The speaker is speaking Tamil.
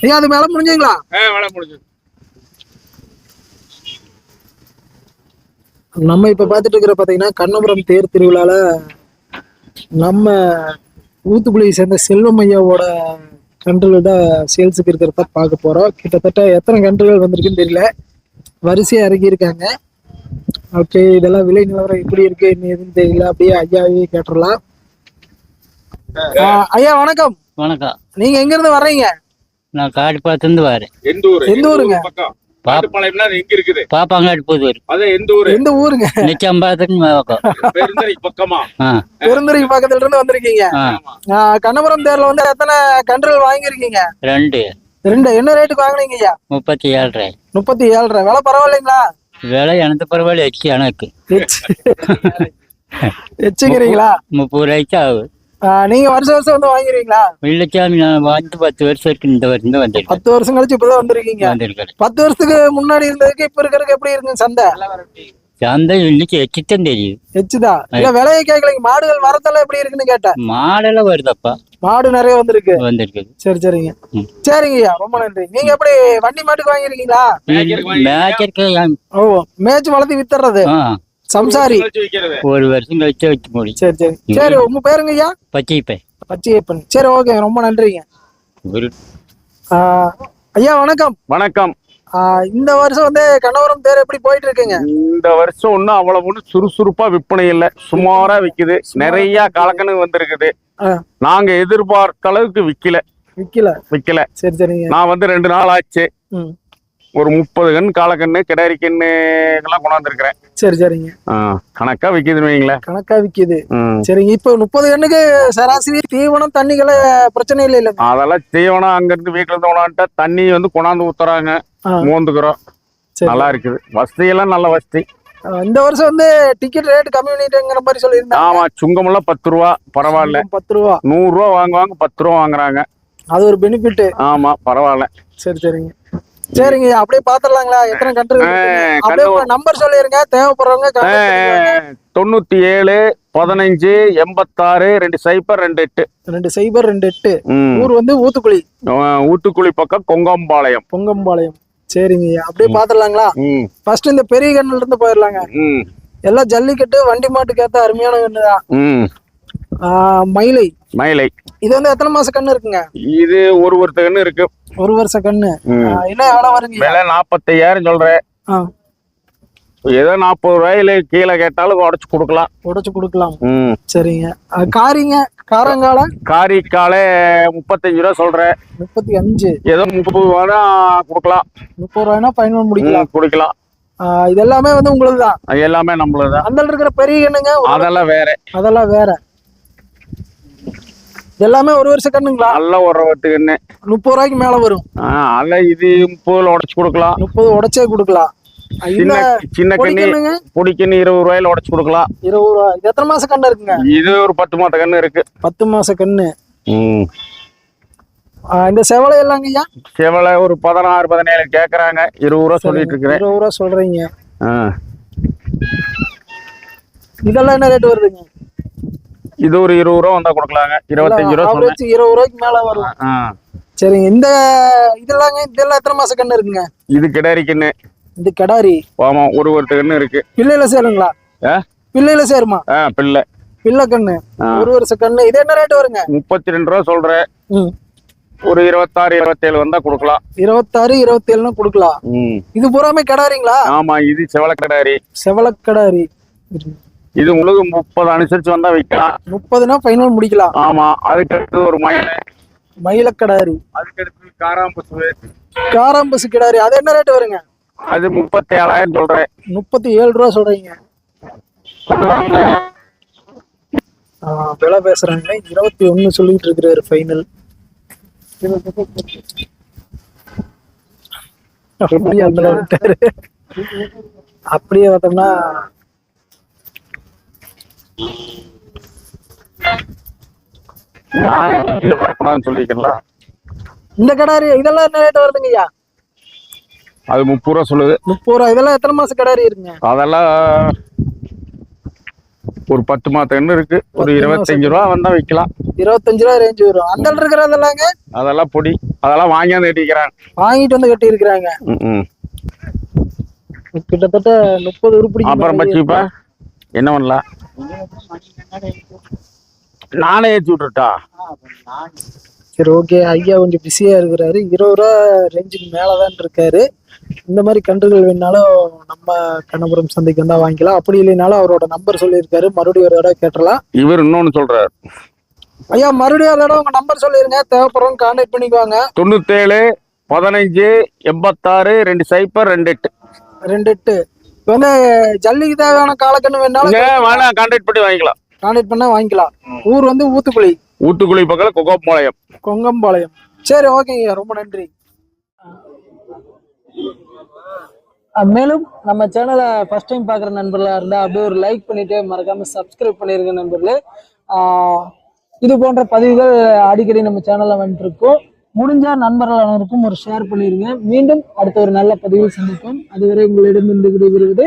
ஐயா அது மேல முடிஞ்சுங்களா முடிஞ்சது. நம்ம இப்ப பாத்துட்டு இருக்கிற பாத்தீங்கன்னா கண்ணபுரம் தேர் திருவிழால நம்ம ஊத்துக்குழியை சேர்ந்த செல்வம் ஐயாவோட கன்றுகள் தான் சேல்ஸுக்கு இருக்கிறத பார்க்க போறோம். கிட்டத்தட்ட எத்தனை கன்றுகள் வந்திருக்குன்னு தெரியல. வரிசையா இறக்கியிருக்காங்க ஓகே இதெல்லாம் விலை நிலவரம் எப்படி இருக்கு என்ன எதுன்னு தெரியல. அப்படியே ஐயாவே கேட்டுடலாம். ஆஹ் ஐயா வணக்கம். வணக்கம். நீங்க எங்க இருந்து வர்றீங்க? நான் காட்டுப்பாத்துலேருந்து வரேன். எந்த ஊரு? எந்த ஊருங்க? அது எங்க இருக்குது? பாப்பாங்காட்டு புதூர். அது எந்த ஊரு? எந்த ஊருங்க? நிச்சயம்பாத்துக்கு பெருந்தரை பக்கமா? பக்கத்துல இருந்து வந்திருக்கீங்க. கண்ணபுரம் தேர்ல வந்து எத்தனை கன்றுகள் வாங்கியிருக்கீங்க? ரெண்டு. ரெண்டு. என்ன ரேட்டுக்கு வாங்குனீங்க ஐயா? முப்பத்தி ஏழரை. முப்பத்தி ஏழரை. விலை பரவாயில்லைங்களா? விலை எனக்கு பரவாயில்ல எச்சு எனக்கு. வச்சுக்கிறீங்களா முப்பது ரூபாய்க்கு ஆகுது நீங்க வருஷம் வருஷம் வந்து வாங்கிருக்கீங்களா வெள்ளச்சாமி நான் வந்து பத்து வருஷம் இருக்கு இந்த வருஷம் வந்திருக்கேன். பத்து வருஷம் கழிச்சு இப்பதான் வந்திருக்கீங்க. வந்திருக்கேன் பத்து வருஷத்துக்கு முன்னாடி இருந்ததுக்கு இப்ப இருக்கிறதுக்கு எப்படி இருக்குங்க சந்தை? சந்தை இன்னைக்கு எச்சுத்தான் தெரியுது. எச்சுதா? இல்ல விலையை கேட்கலைங்க மாடுகள் வரத்தெல்லாம் எப்படி இருக்குன்னு கேட்டேன். மாடெல்லாம் வருதப்பா. மாடு நிறைய வந்திருக்கு. வந்திருக்குது சரி சரிங்க. ம். சரிங்க ஐயா ரொம்ப நன்றி. நீங்க எப்படி வண்டி மாட்டுக்கு வாங்கிருக்கீங்களா? ஓ மேய்ச்சி வளர்த்து வித்துறது சம்சாரி. ஒரு வருஷம் கழிச்சு வச்சு முடி சரி சரி. சரி உங்க பேருங்க ஐயா? பச்சைப்பை பச்சையப்பன். சரி ஓகே ரொம்ப நன்றிங்க. ஐயா வணக்கம். வணக்கம். இந்த வருஷம் வந்து கண்ணவரம் தேர் எப்படி போயிட்டு இருக்குங்க இந்த வருஷம் ஒன்றும் அவ்வளவு ஒன்றும் சுறுசுறுப்பா விற்பனை இல்லை. சுமாரா விக்குது. நிறைய கலக்கணு வந்திருக்குது. நாங்க எதிர்பார்த்த அளவுக்கு விக்கல. விக்கல. விக்கல. சரி சரிங்க. நான் வந்து ரெண்டு நாள் ஆச்சு. ஒரு முப்பது கண் காலக்கண்ணு கிடாரி கண்ணு எல்லாம் கொண்டாந்துருக்கிறேன். சரி சரிங்க. கணக்கா விக்குதுன்னு வைங்களேன் கணக்கா விக்குது. சரிங்க. இப்போ முப்பது கண்ணுக்கு சராசரி தீவனம் தண்ணிகளை பிரச்சனை இல்லை இல்லைங்க அதெல்லாம் தீவனம் அங்க இருந்து வீட்டுல இருந்து கொண்டாந்துட்டா தண்ணி வந்து கொண்டாந்து ஊத்துறாங்க. மோந்துக்கிறோம் நல்லா இருக்குது வசதியெல்லாம் நல்ல வசதி. இந்த வருஷம் வந்து டிக்கெட் ரேட் கம்மி பண்ணிட்டுங்கிற மாதிரி சொல்லியிருந்தாங்க. ஆமா சுங்கமெல்லாம் பத்து ரூபா பரவாயில்ல. பத்து ரூபா நூறு ரூபா வாங்குவாங்க பத்து ரூபா வாங்குறாங்க. அது ஒரு பெனிஃபிட் ஆமா பரவாயில்ல. சரி சரிங்க. சரிங்க அப்படியே பாத்துடலாங்களா? எத்தனை கண்ட்ரி நம்பர் சொல்லிருங்க. தேவைப்படுறவங்க. தொண்ணூத்தி ஏழு பதினஞ்சு எண்பத்தாறு ரெண்டு சைபர் ரெண்டு எட்டு. ரெண்டு சைபர் ரெண்டு எட்டு. ஊர் வந்து ஊத்துக்குழி ஊத்துக்குழி பக்கம் கொங்கம்பாளையம். பொங்கம்பாளையம் சரிங்க அப்படியே பாத்துடலாங்களா ஃபர்ஸ்ட் இந்த பெரிய கண்ணுல இருந்து போயிடலாங்க எல்லாம் ஜல்லிக்கட்டு வண்டி மாட்டுக்கு ஏத்த அருமையான கண்ணு தான். மயிலை. மயிலை. இது வந்து எத்தனை மாச கண்ணு இருக்குங்க? இது ஒரு ஒருத்தகன்னு இருக்கு. ஒரு வருஷ கண்ணு. என்ன எவ்வளவு வருங்க விலை நாற்பத்தையாயிரம் சொல்றேன். ஏதோ நாற்பது ரூபாயில கீழே கேட்டாலும் உடச்சு கொடுக்கலாம். உடைச்சு கொடுக்கலாம். சரிங்க. காரிங்க காரங்கால? காரிக்காலே முப்பத்தஞ்சு ரூபா சொல்றேன் முப்பத்தி அஞ்சு ஏதோ முப்பது ரூபா கொடுக்கலாம். முப்பது ரூபாய்னா பதினொன்று முடிக்கலாம். குடிக்கலாம். இது எல்லாமே வந்து உங்களுக்கு தான் எல்லாமே நம்மளதுதான் அந்த இருக்கிற பெரிய கண்ணுங்க அதெல்லாம் வேற. அதெல்லாம் வேற. எல்லாமே ஒரு வருஷ கண்ணுங்களா? நல்ல ஒரு ஒருத்துக்குன்னு முப்பது ரூபாய்க்கு மேல வரும். அல்ல இது முப்பதுல உடச்சு கொடுக்கலாம். முப்பது உடைச்சே கொடுக்கலாம். சின்ன சின்ன பொடி கண்ணி கண்ணுங்க பொடிக்கண்ணு இருபது ரூபாயில உடச்சு கொடுக்கலாம். இருபது ரூபா. இது எத்தனை மாச கண்ணு இருக்குங்க? இது ஒரு பத்து மாத்த கண்ணு இருக்கு. பத்து மாச கண்ணு. இந்த செவலை எல்லாங்க ஐயா? செவலை ஒரு பதினாறு பதினேழு கேக்குறாங்க. இருபது ரூபா சொல்லிட்டு இருக்கிறேன் இருபது ரூபா சொல்றீங்க. இதெல்லாம் என்ன ரேட் வருதுங்க? இது ஒரு இருபது ரூபா வந்தா கொடுக்கலாங்க. இருபத்தஞ்சு ரூபா இருபது ரூபாய்க்கு மேல வரும். சரிங்க இந்த இதெல்லாங்க இதெல்லாம் எத்தனை மாச கண்ணு இருக்குங்க? இது கிடாரி கண்ணு. இது கடாரி. ஆமா ஒரு ஒரு கண்ணு இருக்கு. பிள்ளையில சேருங்களா? பிள்ளையில சேருமா? ஆ பிள்ளை. பிள்ளை கண்ணு. ஒரு வருஷ கண்ணு. இது என்ன ரேட் வருங்க? முப்பத்தி ரெண்டு ரூபா சொல்றேன். ஒரு இருபத்தாறு இருபத்தேழு வந்தா கொடுக்கலாம். இருபத்தாறு இருபத்தேழுன்னு கொடுக்கலாம். இது பூராமே கடாரிங்களா? ஆமா இது செவலக்கடாரி செவலக்கடாரி இது உங்களுக்கு முப்பது அனுசரிச்சு வந்தா விற்கலாம் முப்பதுனா ஃபைனல் முடிக்கலாம். ஆமா அதுக்கு அடுத்து ஒரு மயில். மயிலக்கடாரி அதுக்கு அடுத்து காராம்பசு. காராம்பசு கிடாரி. அது என்ன ரேட் வருங்க? அது முப்பத்தி ஏழாயிரம் சொல்றேன். முப்பத்தி ஏழு ரூபா சொல்றீங்க. விலை பேசுறாங்க இருபத்தி ஒண்ணு சொல்லிட்டு இருக்கிறாரு ஃபைனல் அப்படியே அந்த விட்டாரு அப்படியே பார்த்தோம்னா சொல்லிக்கலாம் இந்த கடாரி இதெல்லாம் என்ன ரேட் வருதுங்க ஐயா அது முப்பது ரூபா சொல்லுது. முப்பது ரூபா இதெல்லாம் எத்தனை மாசம் கடாரி இருக்குங்க? அதெல்லாம் ஒரு பத்து மாத்த எண்ணு இருக்கு. ஒரு பத்து இருபத்தஞ்சு ரூபா வந்தா விற்கலாம் இருபத்தஞ்சு ரூபா ரேஞ்ச் வரும். அந்த இருக்கிறதெல்லாங்க? அதெல்லாம் பொடி. அதெல்லாம் வாங்கி வந்து கட்டிக்கிறாங்க. வாங்கிட்டு வந்து கட்டி இருக்கிறாங்க கிட்டத்தட்ட முப்பது உருப்படி அப்புறம் பச்சிப்பா? என்ன பண்ணலாம் நானே ஏற்றி விட்டுட்டா சரி ஓகே ஐயா கொஞ்சம் பிஸியா இருக்கிறாரு. இருபது ரூபா ரேஞ்சுக்கு மேலதான் இருக்காரு. இந்த மாதிரி கன்றுகள் வேணாலும் நம்ம கண்ணபுரம் சந்தைக்கு வந்தா வாங்கிக்கலாம். அப்படி இல்லைனாலும் அவரோட நம்பர் சொல்லியிருக்காரு. மறுபடியும் ஒரு தடவை கேட்டலாம். இவர் இன்னொன்னு சொல்றாரு. ஐயா மறுபடியும் ஒரு தடவை உங்க நம்பர் சொல்லிருங்க. தேவைப்படுறவங்க கான்டாக்ட் பண்ணிக்குவாங்க தொண்ணூத்தேழு பதினஞ்சு எண்பத்தாறு ரெண்டு சைப்பர் ரெண்டு எட்டு. ரெண்டு எட்டு. இப்போ வந்து ஜல்லிக்கு தேவையான காலக்கண்ணு வேணாலும் வேணாம். கான்டாக்ட் பண்ணி வாங்கிக்கலாம். கான்டாக்ட் பண்ணா வாங்கிக்கலாம். ஊர் வந்து ஊத்துக்குழி. ஊத்துக்குழி பக்கத்தில் கொகோப்பாளையம் கொங்கம்பாளையம். சரி ஓகேங்க ரொம்ப நன்றி. மேலும் நம்ம சேனலை ஃபர்ஸ்ட் டைம் பார்க்குற நண்பர்களாக இருந்தால் அப்படியே ஒரு லைக் பண்ணிட்டு மறக்காம சப்ஸ்கிரைப் பண்ணிருங்க நண்பர்களே. இது போன்ற பதிவுகள் அடிக்கடி நம்ம சேனலில் வந்துட்டு இருக்கோம் முடிஞ்சா நண்பர்கள் அனைவருக்கும் ஒரு ஷேர் பண்ணிருங்க. மீண்டும் அடுத்த ஒரு நல்ல பதிவில் சந்திப்போம். அதுவரை உங்களிடமிருந்து விடைபெறுவது